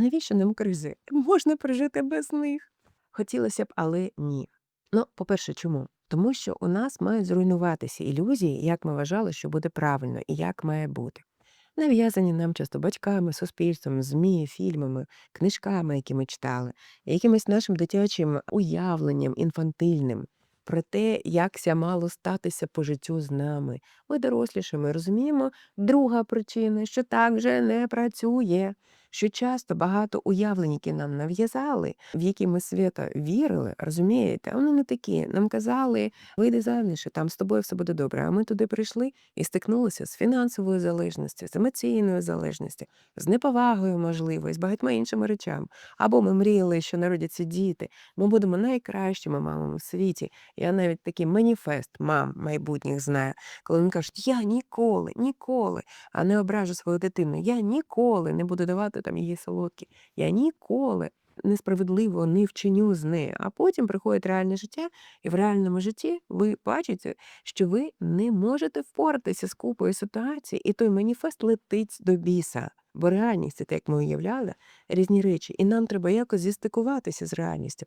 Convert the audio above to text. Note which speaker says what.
Speaker 1: навіщо нам кризи? Можна прожити без них. Хотілося б, але ні. Ну, по-перше, чому? Тому що у нас мають зруйнуватися ілюзії, як ми вважали, що буде правильно і як має бути. Нав'язані нам часто батьками, суспільством, ЗМІ, фільмами, книжками, які ми читали, якимось нашим дитячим уявленням інфантильним про те, як ся мало статися по життю з нами. Ми доросліше, ми розуміємо, друга причина, що так вже не працює. Що часто багато уявлень, які нам нав'язали, в які ми свято вірили, розумієте, вони не такі. Нам казали, вийди заміж, там з тобою все буде добре. А ми туди прийшли і стикнулися з фінансовою залежністю, з емоційною залежністю, з неповагою, можливо, і з багатьма іншими речами. Або ми мріяли, що народяться діти, ми будемо найкращими мамами в світі. Я навіть такий маніфест мам майбутніх знаю, коли вони кажуть, я ніколи, ніколи, а не ображу свою дитину. Я ніколи не буду давати там її солодкі. Я ніколи несправедливо не вчиню з нею. А потім приходить реальне життя, і в реальному житті ви бачите, що ви не можете впоратися з купою ситуацій, і той маніфест летить до біса. Бо реальність це те, як ми уявляли, різні речі, і нам треба якось зістикуватися з реальністю.